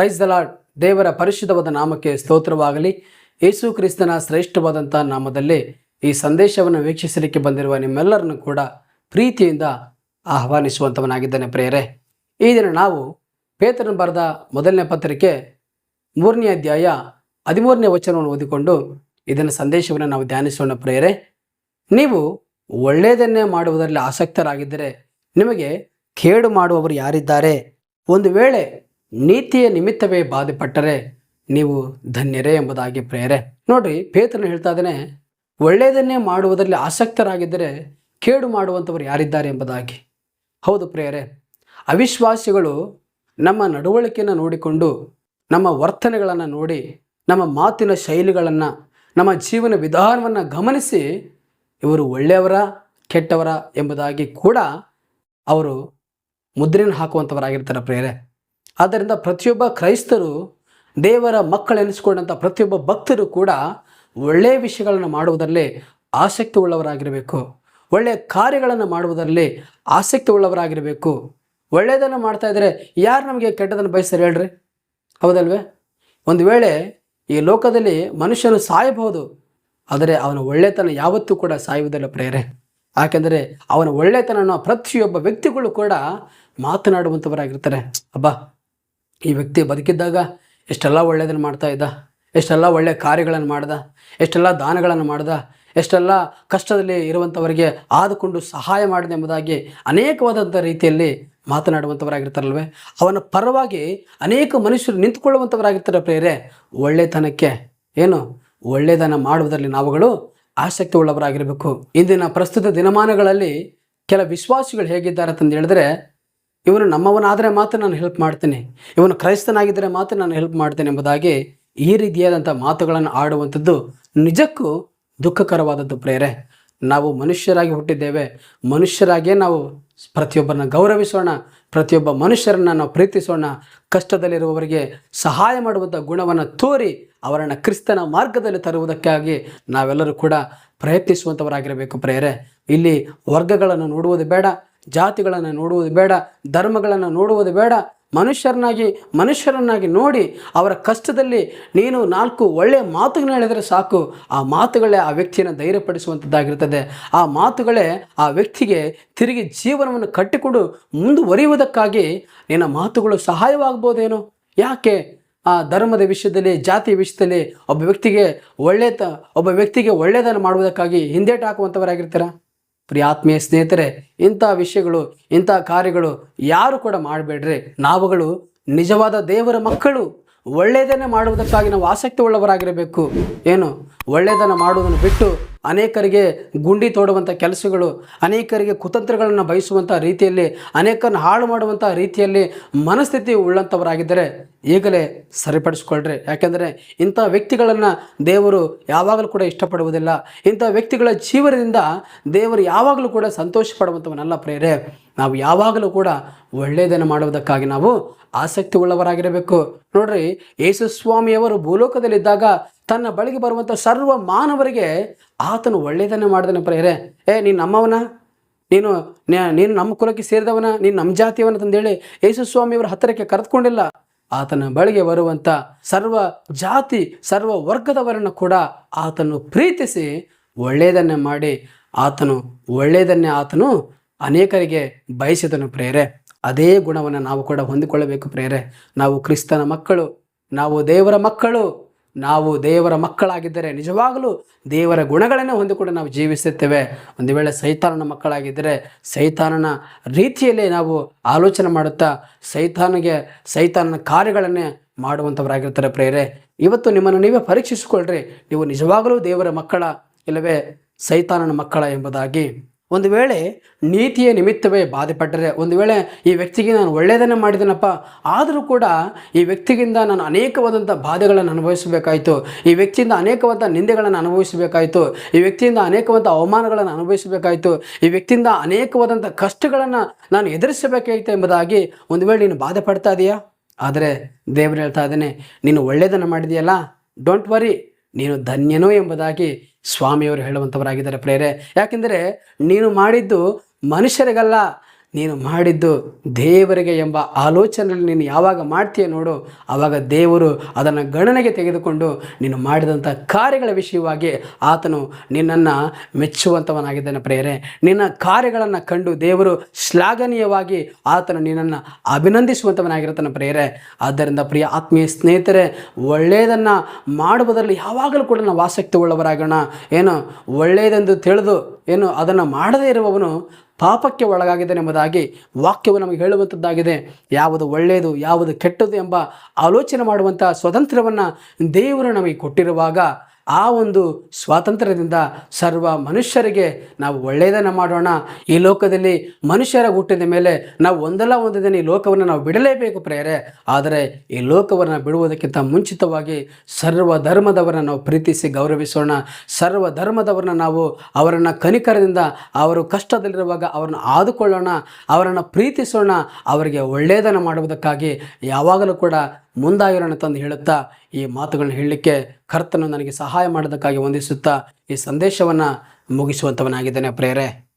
Price ದಲ ದೇವರ ಪರಿಶುದ್ಧವಾದ ನಾಮಕ್ಕೆ ಸ್ತೋತ್ರವಾಗಲಿ. ಯೇಸು ಕ್ರಿಸ್ತನ ಶ್ರೇಷ್ಠವಾದಂಥ ನಾಮದಲ್ಲಿ ಈ ಸಂದೇಶವನ್ನು ವೀಕ್ಷಿಸಲಿಕ್ಕೆ ಬಂದಿರುವ ನಿಮ್ಮೆಲ್ಲರನ್ನು ಕೂಡ ಪ್ರೀತಿಯಿಂದ ಆಹ್ವಾನಿಸುವಂಥವನಾಗಿದ್ದಾನೆ ಪ್ರೇರೆ ಈ ದಿನ ನಾವು ಪೇತ್ರನ ಬರೆದ ಮೊದಲನೇ ಪತ್ರಿಕೆ ಮೂರನೇ ಅಧ್ಯಾಯ ಹದಿಮೂರನೇ ವಚನವನ್ನು ಓದಿಕೊಂಡು ಇದನ್ನು ಸಂದೇಶವನ್ನು ನಾವು ಧ್ಯಾನಿಸೋಣ ಪ್ರೇರೆ ನೀವು ಒಳ್ಳೆಯದನ್ನೇ ಮಾಡುವುದರಲ್ಲಿ ಆಸಕ್ತರಾಗಿದ್ದರೆ ನಿಮಗೆ ಕೇಡು ಮಾಡುವವರು ಯಾರಿದ್ದಾರೆ? ಒಂದು ವೇಳೆ ನೀತಿಯ ನಿಮಿತ್ತವೇ ಬಾಧೆಪಟ್ಟರೆ ನೀವು ಧನ್ಯರೇ ಎಂಬುದಾಗಿ ಪ್ರೇರೆ ನೋಡ್ರಿ, ಪೇತ್ರನು ಹೇಳ್ತಾ ಇದ್ದಾನೆ, ಒಳ್ಳೆಯದನ್ನೇ ಮಾಡುವುದರಲ್ಲಿ ಆಸಕ್ತರಾಗಿದ್ದರೆ ಕೇಡು ಮಾಡುವಂಥವ್ರು ಯಾರಿದ್ದಾರೆ ಎಂಬುದಾಗಿ. ಹೌದು ಪ್ರೇರೆ ಅವಿಶ್ವಾಸಿಗಳು ನಮ್ಮ ನಡವಳಿಕೆಯನ್ನು ನೋಡಿಕೊಂಡು, ನಮ್ಮ ವರ್ತನೆಗಳನ್ನು ನೋಡಿ, ನಮ್ಮ ಮಾತಿನ ಶೈಲಿಗಳನ್ನು, ನಮ್ಮ ಜೀವನ ವಿಧಾನವನ್ನು ಗಮನಿಸಿ ಇವರು ಒಳ್ಳೆಯವರ, ಕೆಟ್ಟವರ ಎಂಬುದಾಗಿ ಕೂಡ ಅವರು ಮುದ್ರೆಯನ್ನು ಹಾಕುವಂಥವರಾಗಿರ್ತಾರೆ ಪ್ರೇರೆ ಆದ್ದರಿಂದ ಪ್ರತಿಯೊಬ್ಬ ಕ್ರೈಸ್ತರು ದೇವರ ಮಕ್ಕಳೆನಿಸಿಕೊಂಡಂಥ ಪ್ರತಿಯೊಬ್ಬ ಭಕ್ತರು ಕೂಡ ಒಳ್ಳೆಯ ವಿಷಯಗಳನ್ನು ಮಾಡುವುದರಲ್ಲಿ ಆಸಕ್ತಿ ಉಳ್ಳವರಾಗಿರಬೇಕು ಒಳ್ಳೆಯ ಕಾರ್ಯಗಳನ್ನು ಮಾಡುವುದರಲ್ಲಿ ಆಸಕ್ತಿ ಉಳ್ಳವರಾಗಿರಬೇಕು ಒಳ್ಳೆಯದನ್ನು ಮಾಡ್ತಾ ಇದ್ದರೆ ಯಾರು ನಮಗೆ ಕೆಟ್ಟದನ್ನು ಬಯಸ್ತಾರೆ ಹೇಳ್ರಿ? ಹೌದಲ್ವೇ? ಒಂದು ವೇಳೆ ಈ ಲೋಕದಲ್ಲಿ ಮನುಷ್ಯನು ಸಾಯಬಹುದು, ಆದರೆ ಅವನ ಒಳ್ಳೆತನ ಯಾವತ್ತೂ ಕೂಡ ಸಾಯುವುದಿಲ್ಲ ಪ್ರೇರೆ ಯಾಕೆಂದರೆ ಅವನ ಒಳ್ಳೆತನ ಪ್ರತಿಯೊಬ್ಬ ವ್ಯಕ್ತಿಗಳು ಕೂಡ ಮಾತನಾಡುವಂಥವರಾಗಿರ್ತಾರೆ. ಅಬ್ಬಾ! ಈ ವ್ಯಕ್ತಿ ಬದುಕಿದ್ದಾಗ ಎಷ್ಟೆಲ್ಲ ಒಳ್ಳೆಯದನ್ನು ಮಾಡ್ತಾ ಇದ್ದ, ಎಷ್ಟೆಲ್ಲ ಒಳ್ಳೆಯ ಕಾರ್ಯಗಳನ್ನು ಮಾಡ್ದ, ಎಷ್ಟೆಲ್ಲ ದಾನಗಳನ್ನು ಮಾಡ್ದ, ಎಷ್ಟೆಲ್ಲ ಕಷ್ಟದಲ್ಲಿ ಇರುವಂಥವರಿಗೆ ಆದುಕೊಂಡು ಸಹಾಯ ಮಾಡಿದೆ ಎಂಬುದಾಗಿ ಅನೇಕವಾದಂಥ ರೀತಿಯಲ್ಲಿ ಮಾತನಾಡುವಂಥವರಾಗಿರ್ತಾರಲ್ವೇ. ಅವನ ಪರವಾಗಿ ಅನೇಕ ಮನುಷ್ಯರು ನಿಂತುಕೊಳ್ಳುವಂಥವರಾಗಿರ್ತಾರೆ ಪ್ರೇರೆ ಒಳ್ಳೆತನಕ್ಕೆ ಏನು? ಒಳ್ಳೆಯದನ್ನು ಮಾಡುವುದರಲ್ಲಿ ನಾವುಗಳು ಆಸಕ್ತಿ ಉಳ್ಳವರಾಗಿರಬೇಕು ಇಂದಿನ ಪ್ರಸ್ತುತ ದಿನಮಾನಗಳಲ್ಲಿ ಕೆಲ ವಿಶ್ವಾಸಿಗಳು ಹೇಗಿದ್ದಾರೆ ಅಂತಂದು ಹೇಳಿದ್ರೆ ಇವನು ನಮ್ಮವನಾದರೆ ಮಾತ್ರ ನಾನು ಹೆಲ್ಪ್ ಮಾಡ್ತೇನೆ. ಇವನು ಕ್ರೈಸ್ತನಾಗಿದ್ದರೆ ಮಾತ್ರ ನಾನು ಹೆಲ್ಪ್ ಮಾಡ್ತೇನೆ ಎಂಬುದಾಗಿ ಈ ರೀತಿಯಾದಂಥ ಮಾತುಗಳನ್ನು ಆಡುವಂಥದ್ದು ನಿಜಕ್ಕೂ ದುಃಖಕರವಾದದ್ದು ಪ್ರೇರೆ ನಾವು ಮನುಷ್ಯರಾಗಿ ಹುಟ್ಟಿದ್ದೇವೆ. ಮನುಷ್ಯರಾಗಿಯೇ ನಾವು ಪ್ರತಿಯೊಬ್ಬರನ್ನ ಗೌರವಿಸೋಣ. ಪ್ರತಿಯೊಬ್ಬ ಮನುಷ್ಯರನ್ನು ನಾವು ಪ್ರೀತಿಸೋಣ. ಕಷ್ಟದಲ್ಲಿರುವವರಿಗೆ ಸಹಾಯ ಮಾಡುವಂಥ ಗುಣವನ್ನು ತೋರಿ ಅವರನ್ನು ಕ್ರಿಸ್ತನ ಮಾರ್ಗದಲ್ಲಿ ತರುವುದಕ್ಕಾಗಿ ನಾವೆಲ್ಲರೂ ಕೂಡ ಪ್ರಯತ್ನಿಸುವಂಥವರಾಗಿರಬೇಕು ಪ್ರೇರೆ ಇಲ್ಲಿ ವರ್ಗಗಳನ್ನು ನೋಡುವುದು ಬೇಡ. ಜಾತಿಗಳನ್ನು ನೋಡುವುದು ಬೇಡ, ಧರ್ಮಗಳನ್ನು ನೋಡುವುದು ಬೇಡ. ಮನುಷ್ಯರನ್ನಾಗಿ ಮನುಷ್ಯರನ್ನಾಗಿ ನೋಡಿ ಅವರ ಕಷ್ಟದಲ್ಲಿ ನೀನು ನಾಲ್ಕು ಒಳ್ಳೆಯ ಮಾತುಗಳನ್ನ ಹೇಳಿದರೆ ಸಾಕು. ಆ ಮಾತುಗಳೇ ಆ ವ್ಯಕ್ತಿಯನ್ನು ಧೈರ್ಯಪಡಿಸುವಂಥದ್ದಾಗಿರ್ತದೆ ಆ ಮಾತುಗಳೇ ಆ ವ್ಯಕ್ತಿಗೆ ತಿರುಗಿ ಜೀವನವನ್ನು ಕಟ್ಟಿಕೊಂಡು ಮುಂದುವರಿಯುವುದಕ್ಕಾಗಿ ನಿನ್ನ ಮಾತುಗಳು ಸಹಾಯವಾಗ್ಬೋದೇನೋ? ಯಾಕೆ? ಆ ಧರ್ಮದ ವಿಷಯದಲ್ಲಿ, ಜಾತಿಯ ವಿಷಯದಲ್ಲಿ ಒಬ್ಬ ವ್ಯಕ್ತಿಗೆ ಒಳ್ಳೆಯ ಒಬ್ಬ ವ್ಯಕ್ತಿಗೆ ಒಳ್ಳೆಯದನ್ನು ಮಾಡುವುದಕ್ಕಾಗಿ ಹಿಂದೇಟು ಹಾಕುವಂಥವರಾಗಿರ್ತೀರ ಪ್ರಿಯ ಆತ್ಮೀಯ ಸ್ನೇಹಿತರೆ, ಇಂಥ ವಿಷಯಗಳು, ಇಂಥ ಕಾರ್ಯಗಳು ಯಾರು ಕೂಡ ಮಾಡಬೇಡ್ರಿ. ನಾವುಗಳು ನಿಜವಾದ ದೇವರ ಮಕ್ಕಳು. ಒಳ್ಳೆಯದನ್ನೇ ಮಾಡುವುದಕ್ಕಾಗಿ ನಾವು ಆಸಕ್ತಿ ಉಳ್ಳವರಾಗಿರಬೇಕು ಏನು? ಒಳ್ಳೆಯದನ್ನು ಮಾಡುವುದನ್ನು ಬಿಟ್ಟು ಅನೇಕರಿಗೆ ಗುಂಡಿ ತೋಡುವಂಥ ಕೆಲಸಗಳು, ಅನೇಕರಿಗೆ ಕುತಂತ್ರಗಳನ್ನು ಬಯಸುವಂಥ ರೀತಿಯಲ್ಲಿ, ಅನೇಕರನ್ನು ಹಾಳು ಮಾಡುವಂಥ ರೀತಿಯಲ್ಲಿ ಮನಸ್ಥಿತಿ ಉಳ್ಳಂಥವರಾಗಿದ್ದರೆ ಈಗಲೇ ಸರಿಪಡಿಸ್ಕೊಳ್ರಿ. ಯಾಕೆಂದರೆ ಇಂಥ ವ್ಯಕ್ತಿಗಳನ್ನು ದೇವರು ಯಾವಾಗಲೂ ಕೂಡ ಇಷ್ಟಪಡುವುದಿಲ್ಲ. ಇಂಥ ವ್ಯಕ್ತಿಗಳ ಜೀವನದಿಂದ ದೇವರು ಯಾವಾಗಲೂ ಕೂಡ ಸಂತೋಷ ಪಡುವಂಥವನ್ನೆಲ್ಲ ಪ್ರೇರೆ ನಾವು ಯಾವಾಗಲೂ ಕೂಡ ಒಳ್ಳೆಯದನ್ನು ಮಾಡುವುದಕ್ಕಾಗಿ ನಾವು ಆಸಕ್ತಿ ಉಳ್ಳವರಾಗಿರಬೇಕು ನೋಡ್ರಿ ಯೇಸುಸ್ವಾಮಿಯವರು ಭೂಲೋಕದಲ್ಲಿದ್ದಾಗ ತನ್ನ ಬಳಿಗೆ ಬರುವಂಥ ಸರ್ವ ಮಾನವರಿಗೆ ಆತನು ಒಳ್ಳೆಯದನ್ನೇ ಮಾಡಿದನೆ ಪ್ರೇರೆ ಏ, ನೀನು ನಮ್ಮವನ? ನೀನು ನೀನು ನಮ್ಮ ಕುಲಕ್ಕೆ ಸೇರಿದವನ? ನೀನು ನಮ್ಮ ಜಾತಿಯವನ ತಂದೇಳಿ? ಯೇಸು ಸ್ವಾಮಿಯವರ ಹತ್ತಿರಕ್ಕೆ ಕರೆದುಕೊಂಡಿಲ್ಲ? ಆತನ ಬಳಿಗೆ ಬರುವಂಥ ಸರ್ವ ಜಾತಿ, ಸರ್ವ ವರ್ಗದವರನ್ನು ಕೂಡ ಆತನು ಪ್ರೀತಿಸಿ ಒಳ್ಳೆಯದನ್ನೇ ಮಾಡಿ ಆತನು ಒಳ್ಳೆಯದನ್ನೇ ಆತನು ಅನೇಕರಿಗೆ ಬಯಸಿದನು ಪ್ರೇರೆ ಅದೇ ಗುಣವನ್ನು ನಾವು ಕೂಡ ಹೊಂದಿಕೊಳ್ಳಬೇಕು ಪ್ರೇರೆ ನಾವು ಕ್ರಿಸ್ತನ ಮಕ್ಕಳು, ನಾವು ದೇವರ ಮಕ್ಕಳು ನಾವು ದೇವರ ಮಕ್ಕಳಾಗಿದ್ದರೆ ನಿಜವಾಗಲೂ ದೇವರ ಗುಣಗಳನ್ನು ಹೊಂದಿಕೊಂಡು ನಾವು ಜೀವಿಸುತ್ತೇವೆ. ಒಂದು ವೇಳೆ ಸೈತಾನನ ಮಕ್ಕಳಾಗಿದ್ದರೆ ಸೈತಾನನ ರೀತಿಯಲ್ಲಿ ನಾವು ಆಲೋಚನೆ ಮಾಡುತ್ತಾ ಸೈತಾನಿಗೆ ಸೈತಾನನ ಕಾರ್ಯಗಳನ್ನೇ ಮಾಡುವಂಥವರಾಗಿರ್ತಾರೆ ಪ್ರೇರೆ ಇವತ್ತು ನಿಮ್ಮನ್ನು ನೀವೇ ಪರೀಕ್ಷಿಸಿಕೊಳ್ಳ್ರಿ ನೀವು ನಿಜವಾಗಲೂ ದೇವರ ಮಕ್ಕಳ ಇಲ್ಲವೇ ಸೈತಾನನ ಮಕ್ಕಳ ಎಂಬುದಾಗಿ. ಒಂದು ವೇಳೆ ನೀತಿಯ ನಿಮಿತ್ತವೇ ಬಾಧೆಪಟ್ಟರೆ, ಒಂದು ವೇಳೆ ಈ ವ್ಯಕ್ತಿಗೆ ನಾನು ಒಳ್ಳೆಯದನ್ನು ಮಾಡಿದನಪ್ಪ, ಆದರೂ ಕೂಡ ಈ ವ್ಯಕ್ತಿಗಿಂತ ನಾನು ಅನೇಕವಾದಂಥ ಬಾಧೆಗಳನ್ನು ಅನುಭವಿಸಬೇಕಾಯಿತು. ಈ ವ್ಯಕ್ತಿಯಿಂದ ಅನೇಕವಾದ ನಿಂದೆಗಳನ್ನು ಅನುಭವಿಸಬೇಕಾಯಿತು. ಈ ವ್ಯಕ್ತಿಯಿಂದ ಅನೇಕವಾದ ಅವಮಾನಗಳನ್ನು ಅನುಭವಿಸಬೇಕಾಯಿತು. ಈ ವ್ಯಕ್ತಿಯಿಂದ ಅನೇಕವಾದಂಥ ಕಷ್ಟಗಳನ್ನು ನಾನು ಎದುರಿಸಬೇಕಾಯಿತು ಎಂಬುದಾಗಿ ಒಂದು ವೇಳೆ ನೀನು ಬಾಧೆ ಪಡ್ತಾ ಇದೆಯಾ? ಆದರೆ ದೇವರು ಹೇಳ್ತಾ ಇದ್ದಾನೆ, ನೀನು ಒಳ್ಳೆಯದನ್ನು ಮಾಡಿದೆಯಲ್ಲ? ಡೋಂಟ್ ವರಿ ನೀನು ಧನ್ಯನೋ ಎಂಬುದಾಗಿ ಸ್ವಾಮಿಯವರು ಹೇಳುವಂಥವರಾಗಿದ್ದಾರೆ ಪ್ರೇರೆ. ಯಾಕೆಂದರೆ ನೀನು ಮಾಡಿದ್ದು ಮನುಷ್ಯರಿಗಲ್ಲ ನೀನು ಮಾಡಿದ್ದು ದೇವರಿಗೆ ಎಂಬ ಆಲೋಚನೆಯಲ್ಲಿ ನೀನು ಯಾವಾಗ ಮಾಡ್ತೀಯ ನೋಡು, ಆವಾಗ ದೇವರು ಅದನ್ನು ಗಣನೆಗೆ ತೆಗೆದುಕೊಂಡು ನೀನು ಮಾಡಿದಂಥ ಕಾರ್ಯಗಳ ವಿಷಯವಾಗಿ ಆತನು ನಿನ್ನನ್ನು ಮೆಚ್ಚುವಂಥವನಾಗಿದ್ದಾನೆ ಪ್ರೇರೆ ನಿನ್ನ ಕಾರ್ಯಗಳನ್ನು ಕಂಡು ದೇವರು ಶ್ಲಾಘನೀಯವಾಗಿ ಆತನು ನಿನ್ನನ್ನು ಅಭಿನಂದಿಸುವಂಥವನಾಗಿರ್ತಾನೆ ಪ್ರೇರೆ ಆದ್ದರಿಂದ ಪ್ರಿಯ ಆತ್ಮೀಯ ಸ್ನೇಹಿತರೆ ಒಳ್ಳೆಯದನ್ನು ಮಾಡುವುದರಲ್ಲಿ ಯಾವಾಗಲೂ ಕೂಡ ನಾವು ಆಸಕ್ತಿ ಉಳ್ಳವರಾಗೋಣ ಏನು ಒಳ್ಳೆಯದೆಂದು ತಿಳಿದು, ಏನು, ಅದನ್ನು ಮಾಡದೇ ಇರುವವನು ಪಾಪಕ್ಕೆ ಒಳಗಾಗಿದೆ ಎಂಬುದಾಗಿ ವಾಕ್ಯವು ನಮಗೆ ಹೇಳುವಂಥದ್ದಾಗಿದೆ. ಯಾವುದು ಒಳ್ಳೆಯದು, ಯಾವುದು ಕೆಟ್ಟದ್ದು ಎಂಬ ಆಲೋಚನೆ ಮಾಡುವಂಥ ಸ್ವತಂತ್ರವನ್ನು ದೇವರು ನಮಗೆ ಕೊಟ್ಟಿರುವಾಗ ಆ ಒಂದು ಸ್ವಾತಂತ್ರ್ಯದಿಂದ ಸರ್ವ ಮನುಷ್ಯರಿಗೆ ನಾವು ಒಳ್ಳೆಯದನ್ನು ಮಾಡೋಣ. ಈ ಲೋಕದಲ್ಲಿ ಮನುಷ್ಯರ ಹುಟ್ಟಿದ ಮೇಲೆ ನಾವು ಒಂದಲ್ಲ ಒಂದು ದಿನ ಈ ಲೋಕವನ್ನು ನಾವು ಬಿಡಲೇಬೇಕು ಪ್ರೇರೆ ಆದರೆ ಈ ಲೋಕವನ್ನು ಬಿಡುವುದಕ್ಕಿಂತ ಮುಂಚಿತವಾಗಿ ಸರ್ವ ಧರ್ಮದವರನ್ನು ನಾವು ಪ್ರೀತಿಸಿ ಗೌರವಿಸೋಣ. ಸರ್ವ ಧರ್ಮದವರನ್ನ ನಾವು ಅವರನ್ನು ಕನಿಕರದಿಂದ ಅವರು ಕಷ್ಟದಲ್ಲಿರುವಾಗ ಅವರನ್ನು ಆದುಕೊಳ್ಳೋಣ. ಅವರನ್ನು ಪ್ರೀತಿಸೋಣ. ಅವರಿಗೆ ಒಳ್ಳೆಯದನ್ನು ಮಾಡುವುದಕ್ಕಾಗಿ ಯಾವಾಗಲೂ ಕೂಡ ಮುಂದಾಗಿರೋಣ ತಂದು ಹೇಳುತ್ತಾ ಈ ಮಾತುಗಳನ್ನ ಹೇಳಲಿಕ್ಕೆ ಕರ್ತನು ನನಗೆ ಸಹಾಯ ಮಾಡೋದಕ್ಕಾಗಿ ವಂದಿಸುತ್ತಾ ಈ ಸಂದೇಶವನ್ನು ಮುಗಿಸುವಂಥವನಾಗಿದ್ದೇನೆ ಪ್ರೇರೆ